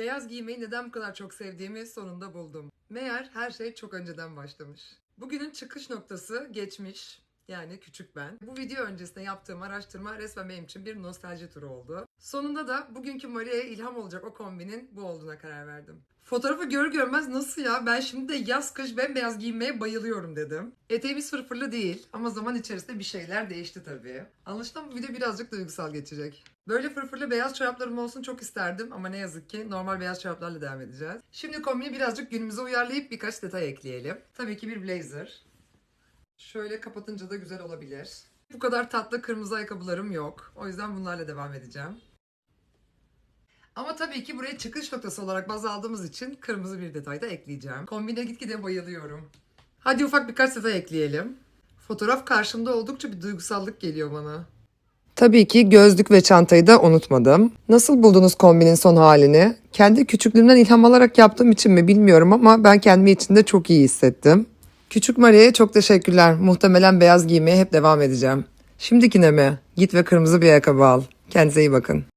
Beyaz giymeyi neden bu kadar çok sevdiğimi sonunda buldum. Meğer her şey çok önceden başlamış. Bugünün çıkış noktası geçmiş. Yani küçük ben. Bu video öncesinde yaptığım araştırma resmen benim için bir nostalji turu oldu. Sonunda da bugünkü Maria'ya ilham olacak o kombinin bu olduğuna karar verdim. Fotoğrafı görür görmez nasıl ya ben şimdi de yaz kış bembeyaz giymeye bayılıyorum dedim. Eteğimiz fırfırlı değil ama zaman içerisinde bir şeyler değişti tabii. Anlaşılan bu video birazcık duygusal geçecek. Böyle fırfırlı beyaz çoraplarım olsun çok isterdim ama ne yazık ki normal beyaz çoraplarla devam edeceğiz. Şimdi kombini birazcık günümüze uyarlayıp birkaç detay ekleyelim. Tabii ki bir blazer. Şöyle kapatınca da güzel olabilir. Bu kadar tatlı kırmızı ayakkabılarım yok. O yüzden bunlarla devam edeceğim. Ama tabii ki buraya çıkış noktası olarak baz aldığımız için kırmızı bir detay da ekleyeceğim. Kombine gitgide bayılıyorum. Hadi ufak birkaç detay ekleyelim. Fotoğraf karşımda oldukça bir duygusallık geliyor bana. Tabii ki gözlük ve çantayı da unutmadım. Nasıl buldunuz kombinin son halini? Kendi küçüklüğümden ilham alarak yaptığım için mi bilmiyorum ama ben kendimi içinde çok iyi hissettim. Küçük Maria'ya çok teşekkürler. Muhtemelen beyaz giymeye hep devam edeceğim. Şimdikine mi? Git ve kırmızı bir ayakkabı al. Kendinize iyi bakın.